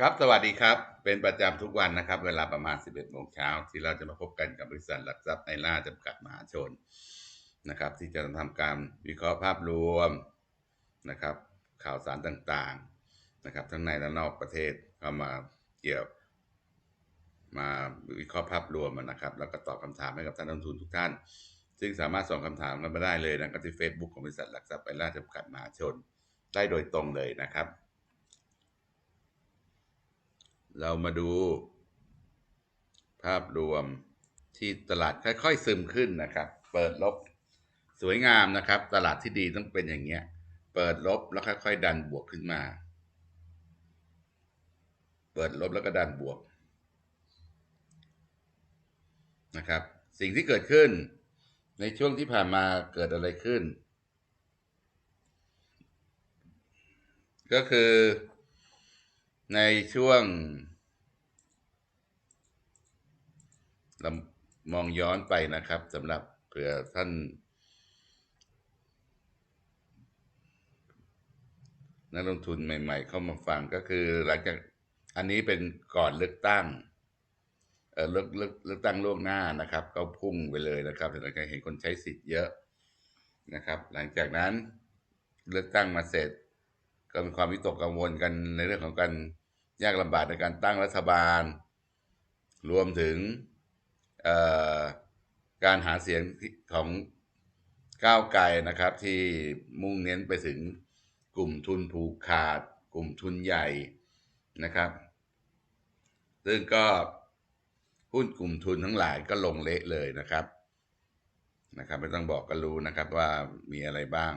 ครับ สวัสดีครับ เป็นประจำทุกวันนะครับ เวลาประมาณ 11โมงเช้าที่เราจะมาพบกันกับบริษัทหลักทรัพย์ในล่าจำกัดมหาชนนะครับ ที่จะทำการวิเคราะห์ภาพรวมนะครับ ข่าวสารต่างๆนะครับ ทั้งในและนอกประเทศเข้ามาเกี่ยวมาวิเคราะห์ภาพรวมนะครับ แล้วก็ตอบคำถามให้กับท่านนักลงทุนทุกท่าน ซึ่งสามารถส่งคำถามกันมาได้เลยนะครับที่ Facebook ของบริษัทหลักทรัพย์ในล่าจำกัดมหาชน ได้โดยตรงเลยนะครับ เรามาดู ภาพรวมที่ตลาดค่อยๆซึมขึ้นนะครับ เปิดลบสวยงามนะครับ ตลาดที่ดีต้องเป็นอย่างเงี้ย เปิดลบแล้วค่อยๆดันบวกขึ้นมา เปิดลบแล้วก็ดันบวกนะครับ สิ่งที่เกิดขึ้นในช่วงที่ผ่านมาเกิดอะไรขึ้น ก็คือในช่วงเรา มองย้อนไปนะครับสำหรับเผื่อท่าน นักลงทุนใหม่ ๆ เข้ามาฟังก็คือหลังจากอันนี้เป็นก่อนเลือกตั้งเลือกเลือกเลือกตั้งล่วงหน้านะครับ ก็พุ่งไปเลยนะครับหลังจากเห็นคนใช้สิทธิ์เยอะนะครับ หลังจากนั้นเลือกตั้งมาเสร็จ ก็มีความวิตกกังวลกันในเรื่องของการยากลำบากในการตั้งรัฐบาล รวมถึง การหาเสียงของก้าวไกลนะครับ ที่มุ่งเน้นไปถึงกลุ่มทุนผูกขาด กลุ่มทุนใหญ่นะครับ ซึ่งก็หุ้นกลุ่มทุนทั้งหลายก็ลงเละเลยนะครับนะครับ ไม่ต้องบอกก็รู้นะครับว่ามีอะไรบ้าง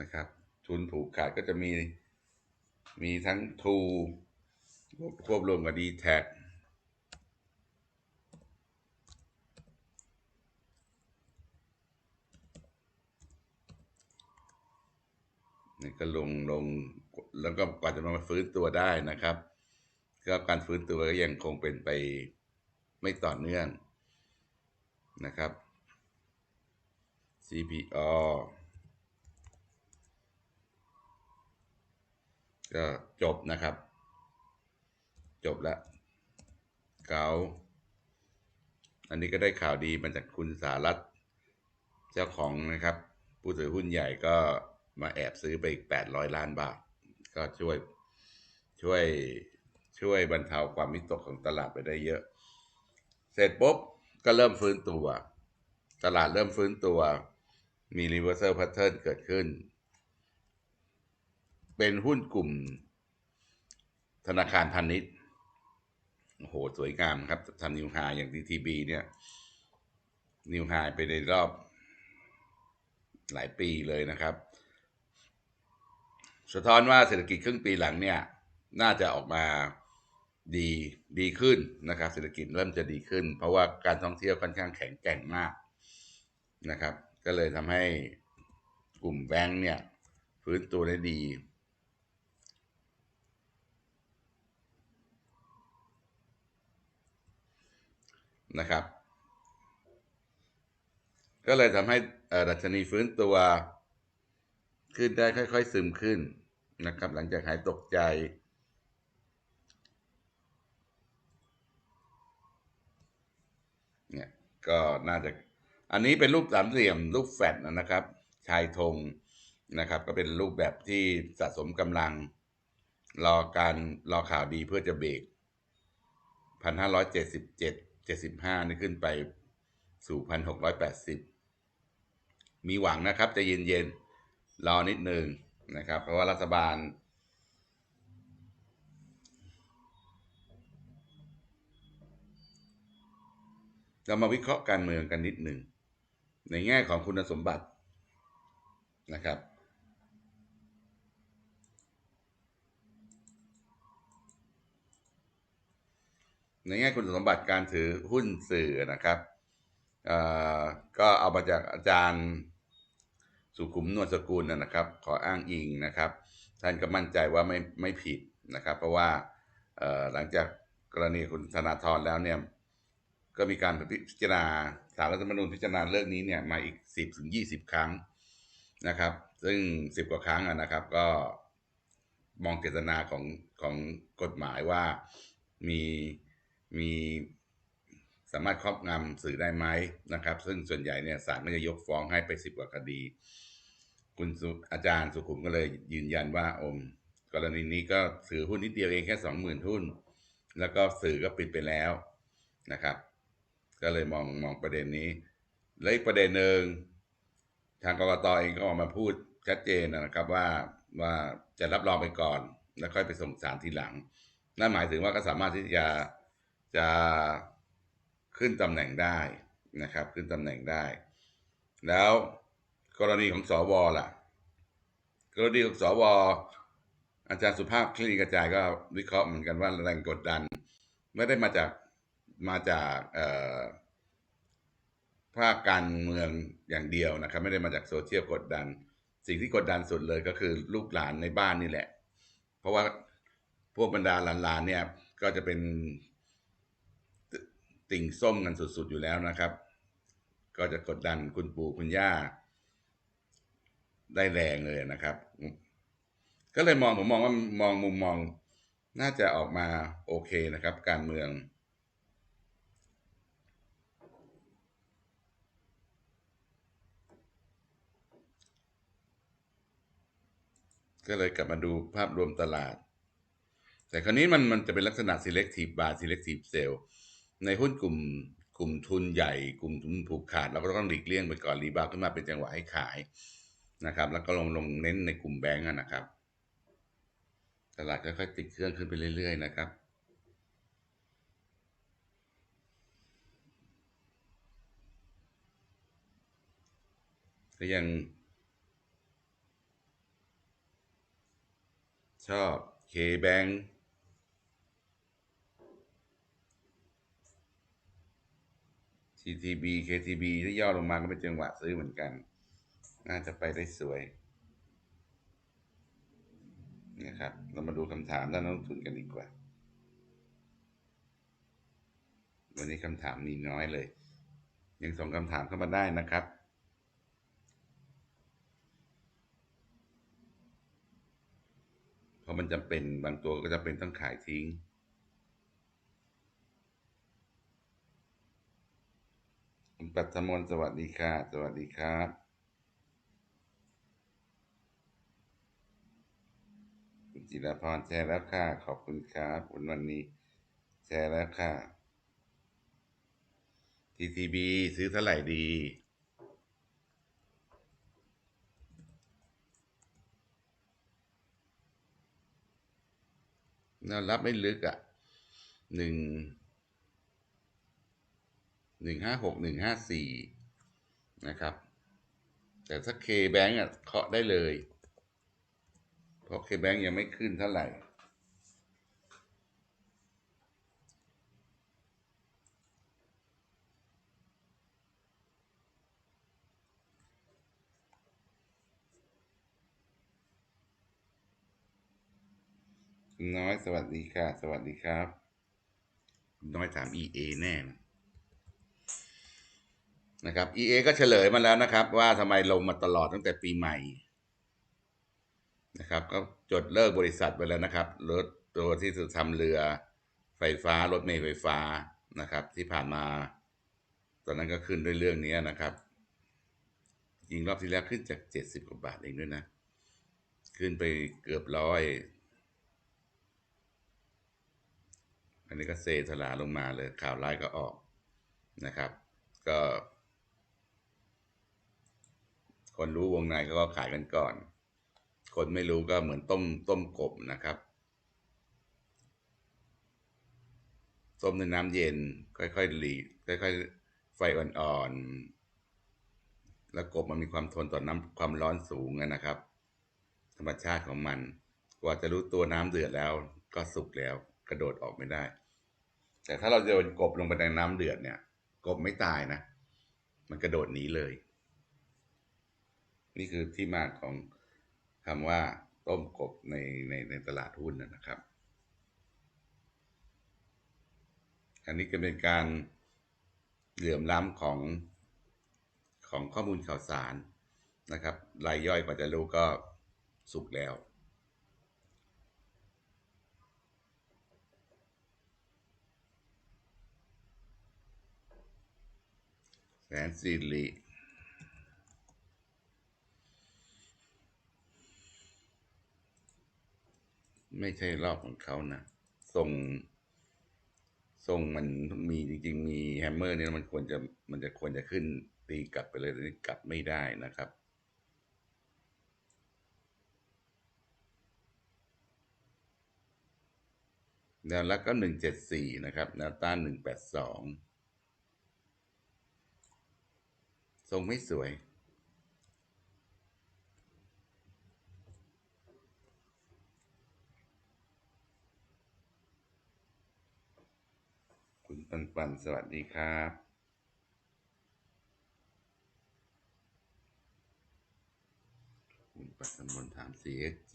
นะครับ ทุนผูกขาดก็จะมีมีทั้งทูควบรวมกับดีแท็ นี่ก็ลงลงแล้วก็กว่าจะมาฟื้นตัวได้นะครับ ก็การฟื้นตัวก็ยังคงเป็นไปไม่ต่อเนื่องนะครับ CPO ก็จบนะครับ จบแล้วเกาอันนี้ก็ได้ข่าวดีมาจากคุณสารัตเจ้าของนะครับ ผู้ถือหุ้นใหญ่ก็ มาแอบซื้อไปอีกแปดร้อยล้านบาท ก็ช่วยช่วยช่วยบรรเทาความมิตกของตลาดไปได้เยอะ เสร็จปุ๊บก็เริ่มฟื้นตัว ตลาดเริ่มฟื้นตัว มี reversal pattern เกิดขึ้น เป็นหุ้นกลุ่มธนาคารพาณิชย์โอ้โห สวยงามครับทำนิวไฮอย่าง DTB เนี่ย นิวไฮไปในรอบหลายปีเลยนะครับ สะท้อนว่าเศรษฐกิจครึ่งปีหลังเนี่ยน่าจะออกมาดีดีขึ้นนะครับ เศรษฐกิจเริ่มจะดีขึ้น เพราะว่าการท่องเที่ยวค่อนข้างแข็งแกร่งมากนะครับ ก็เลยทำให้กลุ่มแบงค์เนี่ยฟื้นตัวได้ดีนะครับ ก็เลยทำให้ดัชนีฟื้นตัว ขึ้นได้ค่อยๆซึมขึ้นนะครับ หลังจากหายตกใจ เนี่ยก็น่าจะ อันนี้เป็นรูปสามเหลี่ยม รูปแฟดนะครับ ชายธงนะครับ ก็เป็นรูปแบบที่สะสมกำลัง รอการรอข่าวดีเพื่อจะเบรกพันห้าร้อยเจ็ดสิบเจ็ดเจ็ดสิบห้านี่ขึ้นไปสู่พันหกร้อยแปดสิบมีหวังนะครับจะเย็นเย็น รอนิดหนึ่งนะครับ เพราะว่ารัฐบาล เรามาวิเคราะห์การเมืองกันนิดหนึ่ง ในแง่ของคุณสมบัตินะครับในแง่คุณสมบัติการถือหุ้นสื่อนะครับก็เอามาจากอาจารย์ สุขุมนวลสกุลนะครับ ขออ้างอิงนะครับ ท่านก็มั่นใจว่าไม่ไม่ผิดนะครับ เพราะว่าหลังจากกรณีคุณธนาธรแล้วเนี่ยก็มีการพิจารณาสารรัฐธรรมนูญพิจารณาเรื่องนี้เนี่ยมาอีก 10ถึง20 ครั้งนะครับ ซึ่ง 10 กว่าครั้งนะครับ ก็มองเจตนาของของกฎหมายว่ามีมีสามารถครอบงำสื่อได้ไหมนะครับ ซึ่งส่วนใหญ่เนี่ยศาลก็จะยกฟ้องให้ไปสิบกว่าคดี คุณอาจารย์สุขุมก็เลยยืนยันว่าอม กรณีนี้ก็ถือหุ้นนิดเดียวเองแค่สองหมื่นหุ้น แล้วก็สื่อก็ปิดไปแล้วนะครับ ก็เลยมองมองประเด็นนี้ และอีกประเด็นหนึ่งทางกรกตเองก็ออกมาพูดชัดเจนนะครับว่าว่าจะรับรองไปก่อน แล้วค่อยไปส่งสารทีหลัง นั่นหมายถึงว่าก็สามารถที่จะจะขึ้นตำแหน่งได้นะครับ ขึ้นตำแหน่งได้ แล้ว กรณีของสวล่ะ กรณีของสวอาจารย์สุภาพคลินิกกระจายก็วิเคราะห์เหมือนกันว่าแรงกดดัน ไม่ได้มาจากมาจากภาคการเมืองอย่างเดียวนะครับ ไม่ได้มาจากโซเชียลกดดัน สิ่งที่กดดันสุดเลยก็คือลูกหลานในบ้านนี่แหละ เพราะว่าพวกบรรดาหลานๆเนี่ยก็จะเป็นติ่งส้มกันสุดๆอยู่แล้วนะครับ ก็จะกดดันคุณปู่คุณย่า ได้แรงเลยนะครับ ก็เลยมองผมมองว่ามองมุมมองน่าจะออกมาโอเคนะครับ การเมือง ก็เลยกลับมาดูภาพรวมตลาด แต่คราวนี้มันมันจะเป็นลักษณะ selective buy selective sell ในหุ้นกลุ่มกลุ่มทุนใหญ่ กลุ่มทุนผูกขาด เราก็ต้องหลีกเลี่ยงไปก่อนรีบาวขึ้นมาเป็นจังหวะให้ขาย นะครับ แล้วก็ลงลงเน้นในกลุ่มแบงก์นะครับ ตลาดค่อยๆติดเครื่องขึ้นไปเรื่อยๆนะครับก็ยัง ชอบ K-Bank CTB KTB ที่ย่อลงมาก็เป็นจังหวะซื้อเหมือนกัน น่าจะไปได้สวยนะครับ เรามาดูคำถามด้านนักลงทุนกันดีกว่า วันนี้คำถามมีน้อยเลย ยังส่งคำถามเข้ามาได้นะครับเพราะมันจำเป็นบางตัวก็จะเป็นต้องขายทิ้งคุณปัทมนสวัสดีค่ะ สวัสดีครับคุณ จิรพรแชร์แล้วค่ะ ขอบคุณครับคุณวันนี้ แชร์แล้วค่ะ TTB ซื้อเท่าไหร่ดีน่ารับไม่ลึกอะหนึ่งหนึ่งห้าหกหนึ่งห้าสี่นะครับ แต่ถ้าเคแบงก์อะเคาะได้เลย เพราะเคแบงยังไม่ขึ้นเท่าไหร่ น้อยสวัสดีค่ะ สวัสดีครับ น้อยถาม EA แน่นะนะครับ EA ก็เฉลยมาแล้วนะครับ ว่าทำไมลงมาตลอดตั้งแต่ปีใหม่ นะครับ ก็จดเลิกบริษัทไปแล้วนะครับรถตัวที่จะทำเรือไฟฟ้ารถเมล์ไฟฟ้านะครับ ที่ผ่านมา ตอนนั้นก็ขึ้นด้วยเรื่องนี้นะครับยิงรอบที่แล้วขึ้นจากเจ็ดสิบกว่าบาทเองด้วยนะ ขึ้นไปเกือบร้อยอันนี้ก็เซถลาลงมาเลยข่าวร้ายก็ออกนะครับ ก็ คนรู้วงในก็ขายกันก่อน คนไม่รู้ก็เหมือนต้มต้มกบนะครับ ต้มในน้ำเย็น ค่อยๆหลีค่อยๆ ไฟอ่อนๆ แล้วกบมันมีความทนต่อน้ำความร้อนสูงนะครับ ธรรมชาติของมัน กว่าจะรู้ตัวน้ำเดือดแล้ว ก็สุกแล้ว กระโดดออกไม่ได้ แต่ถ้าเราโยนกบลงไปในน้ำเดือดเนี่ย กบไม่ตายนะ มันกระโดดหนีเลย นี่คือที่มาของ คำว่าต้มกบในในในตลาดหุ้นนะครับ อันนี้ก็เป็นการเหลื่อมล้ำของของข้อมูลข่าวสารนะครับรายย่อยกว่าจะรู้ก็สุกแล้ว แสนสิริ ไม่ใช่รอบของเขานะทรงทรงมันมีจริง ๆ มีแฮมเมอร์เนี่ยมันควรจะมันจะควรจะขึ้นตีกลับไปเลยแต่นี่กลับไม่ได้นะครับ แนวรับก็หนึ่งเจ็ดสี่นะครับ แนวต้านหนึ่งแปดสองทรงไม่สวย ปันปันสวัสดีครับคุณปัสมนถาม CSG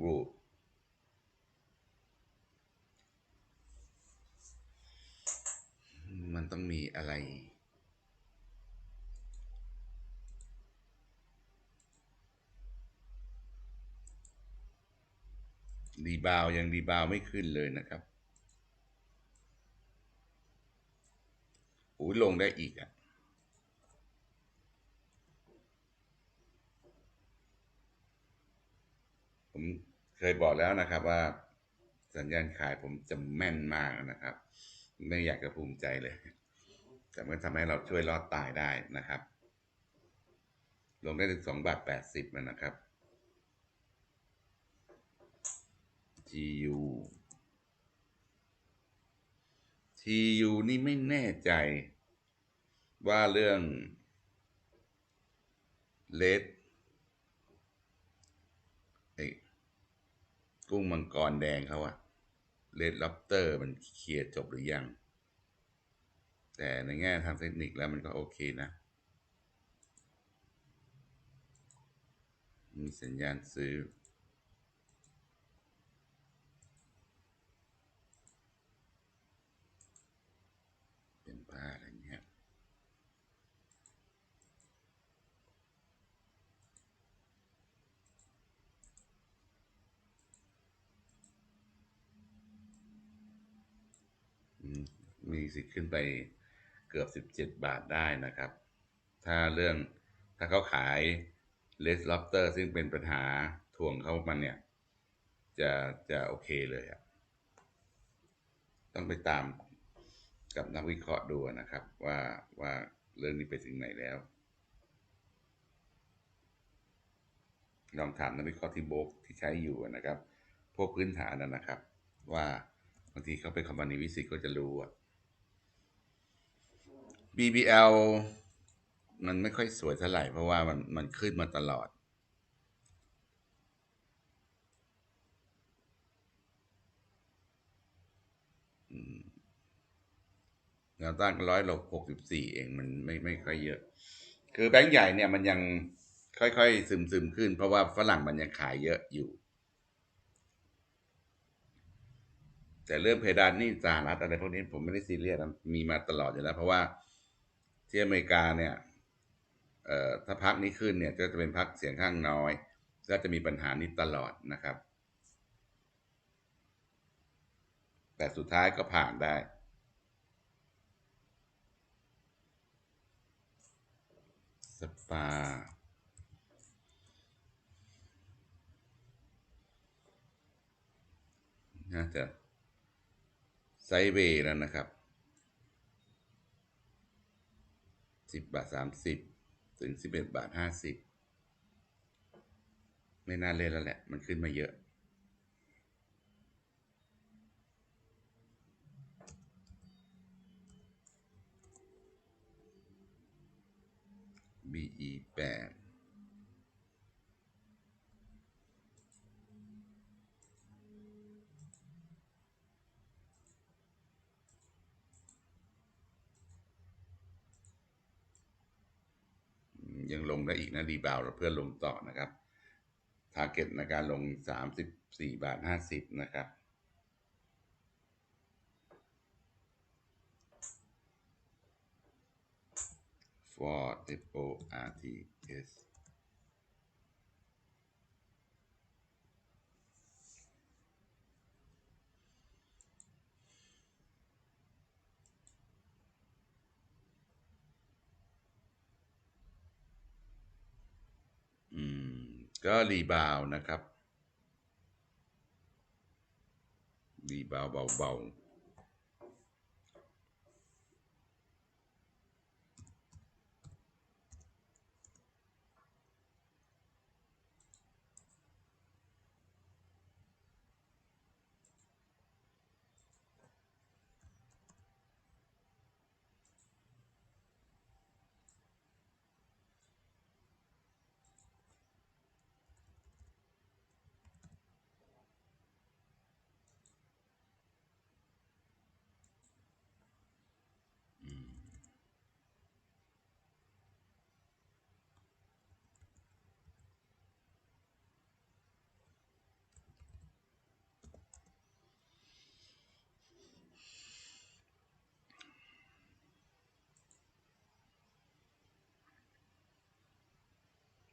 วูมันต้องมีอะไร รีบาวยังรีบาวไม่ขึ้นเลยนะครับอุ้ยลงได้อีกอะผมเคยบอกแล้วนะครับว่าสัญญาณขายผมจะแม่นมากนะครับ ไม่อยากจะภูมิใจเลย แต่มันทำให้เราช่วยรอดตายได้นะครับ ลงได้ถึงสองบาทแปดสิบนะครับ GU TU นี่ไม่แน่ใจ ว่าเรื่องเลดไอ้กุ้งมังกรแดงเขาอะเลดล็อบเตอร์มันเคลียร์จบหรือยัง แต่ในแง่ทางเทคนิคแล้วมันก็โอเคนะ มีสัญญาณซื้อ 40 ขึ้นไปเกือบ 17 บาทได้นะครับ ถ้าเรื่องถ้าเขาขายเลสลอปเตอร์ซึ่งเป็นปัญหาทวงเข้ามันเนี่ย จะจะโอเคเลยอะต้องไปตามกับนักวิเคราะห์ดูนะครับ ว่าว่าเรื่องนี้ไปถึงไหนแล้วลองถามนักวิเคราะห์ที่โบกที่ใช้อยู่นะครับ พวกพื้นฐานนะครับ ว่าบางทีเขาเป็นคอมพานีวิสิตก็จะรู้ BBL มันไม่ค่อยสวยเท่าไหร่ เพราะว่ามันมันขึ้นมาตลอด แนวต้านร้อยลบหกสิบสี่เองมันไม่ไม่ค่อยเยอะ คือแบงก์ใหญ่เนี่ยมันยังค่อยๆ ซึมซึมขึ้น เพราะว่าฝรั่งมันยังขายเยอะอยู่ แต่เรื่องเพดานนี่สหรัฐอะไรพวกนี้ผมไม่ได้ซีเรียสมีมาตลอดอยู่แล้ว เพราะว่า ที่อเมริกาเนี่ยถ้าพักนี้ขึ้นเนี่ยก็จะเป็นพักเสียงข้างน้อย ก็จะมีปัญหานี้ตลอดนะครับ แต่สุดท้ายก็ผ่านได้ สปาน่าจะไซเวย์แล้วนะครับ สิบบาทสามสิบถึงสิบเอ็ดบาทห้าสิบไม่น่าเล่นแล้วแหละ มันขึ้นมาเยอะบีอีแปด ยังลงได้อีกนะรีบาวเพื่อลงต่อนะครับทาร์เก็ตในการลงสามสิบสี่บาทห้าสิบนะครับ Ford F O R T S ก็รีบาวนะครับ รีบาวเบาๆ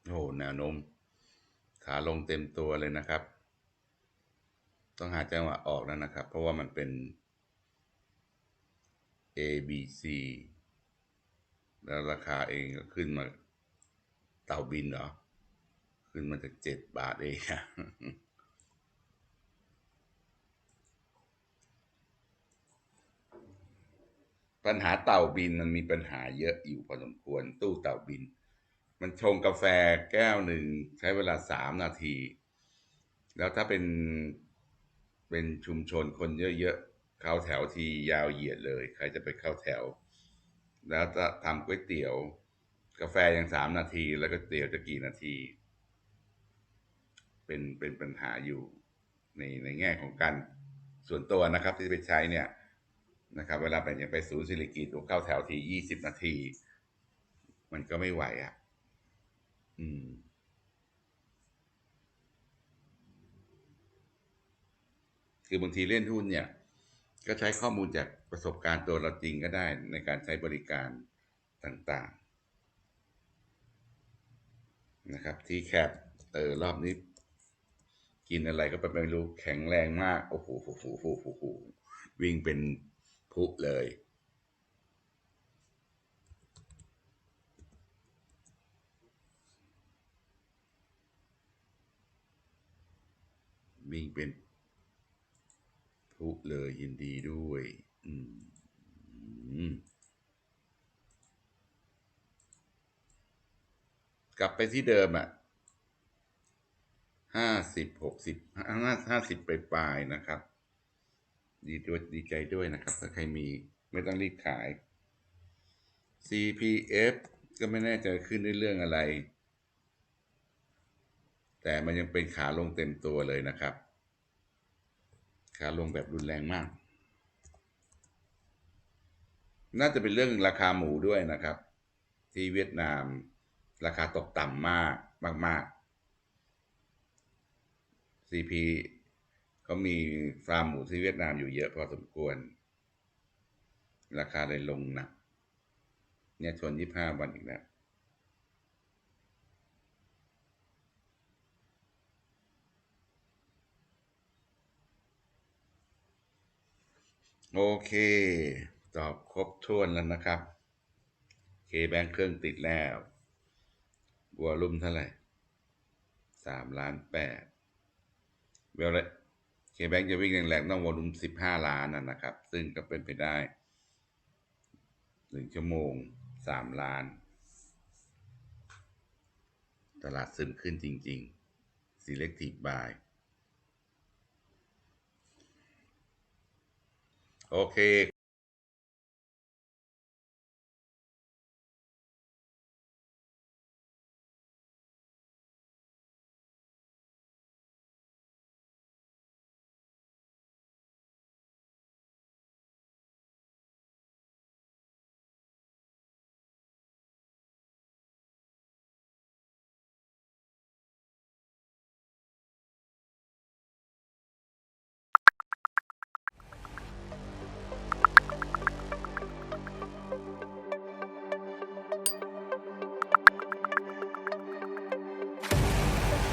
โอ้โหแนวโน้มขาลงเต็มตัวเลยนะครับ ต้องหาจังหวะออกแล้วนะครับ เพราะว่ามันเป็น A B C แล้วราคาเองก็ขึ้นมาเต่าบินเหรอ ขึ้นมาจากเจ็ดบาทเองอะปัญหาเต่าบินมันมีปัญหาเยอะอยู่พอสมควรตู้เต่าบิน มันชงกาแฟแก้วหนึ่งใช้เวลาสามนาที แล้วถ้าเป็นเป็นชุมชนคนเยอะๆเข้าแถวทียาวเหยียดเลย ใครจะไปเข้าแถว แล้วจะทำก๋วยเตี๋ยว กาแฟยังสามนาที แล้วก็เตี๋ยวจะกี่นาที เป็นเป็นปัญหาอยู่ในในแง่ของการส่วนตัวนะครับที่ไปใช้เนี่ยนะครับ เวลาไปย่างไปศูนย์สิริกิตเข้าแถวทียี่สิบนาที มันก็ไม่ไหวอะ อืม คือบางทีเล่นหุ้นเนี่ย ก็ใช้ข้อมูลจากประสบการณ์ตัวเราจริงก็ได้ในการใช้บริการต่างๆ นะครับที่แคบเออรอบนี้ กินอะไรก็ไปไม่รู้แข็งแรงมาก โอ้โหโหโหโหโหโหวิ่งเป็นพุเลย วิ่งเป็นพลุเลยยินดีด้วย อืมกลับไปที่เดิมอะห้าสิบหกสิบห้าห้าสิบไปปลายๆนะครับ ดีด้วยดีใจด้วยนะครับ ถ้าใครมีไม่ต้องรีบขาย CPF ก็ไม่แน่ใจขึ้นด้วยเรื่องอะไร แต่มันยังเป็นขาลงเต็มตัวเลยนะครับ ขาลงแบบรุนแรงมาก น่าจะเป็นเรื่องราคาหมูด้วยนะครับ ที่เวียดนามราคาตกต่ำมากมากๆ CP เขามีฟาร์มหมูที่เวียดนามอยู่เยอะพอสมควร ราคาเลยลงหนักเนี่ยชนยี่ห้าวันอีกแล้ว โอเค ตอบครบถ้วนแล้วนะครับ เคแบงเครื่องติดแล้ววอลุ่มเท่าไหร่สามล้านแปดเวลาเคแบงจะวิ่งแรงๆต้องวอลุ่มสิบห้าล้านนะนะครับ ซึ่งก็เป็นไปได้หนึ่งชั่วโมงสามล้าน ตลาดซึมขึ้นจริง ๆ selective buy โ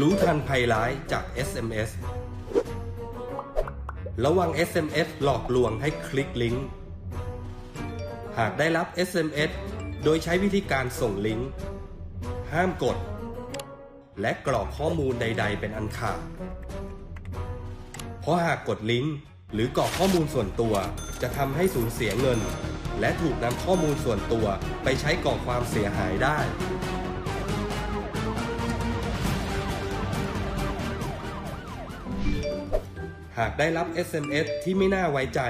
รู้ทันภัยร้ายจาก SMS ระวัง SMS หลอกลวงให้คลิกลิงก์ หากได้รับ SMS โดยใช้วิธีการส่งลิงก์ ห้ามกด และกรอกข้อมูลใด ๆ เป็นอันขาด เพราะหากกดลิงก์หรือกรอกข้อมูลส่วนตัว จะทำให้สูญเสียเงิน และถูกนำข้อมูลส่วนตัวไปใช้ก่อความเสียหายได้ หากได้รับ SMS ที่ไม่น่าไว้ใจ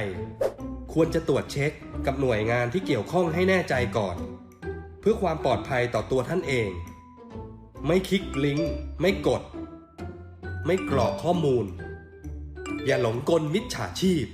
ควรจะตรวจเช็คกับหน่วยงานที่เกี่ยวข้องให้แน่ใจก่อน เพื่อความปลอดภัยต่อตัวท่านเอง ไม่คลิกลิงก์ไม่กด ไม่กรอกข้อมูล อย่าหลงกลมิจฉาชีพ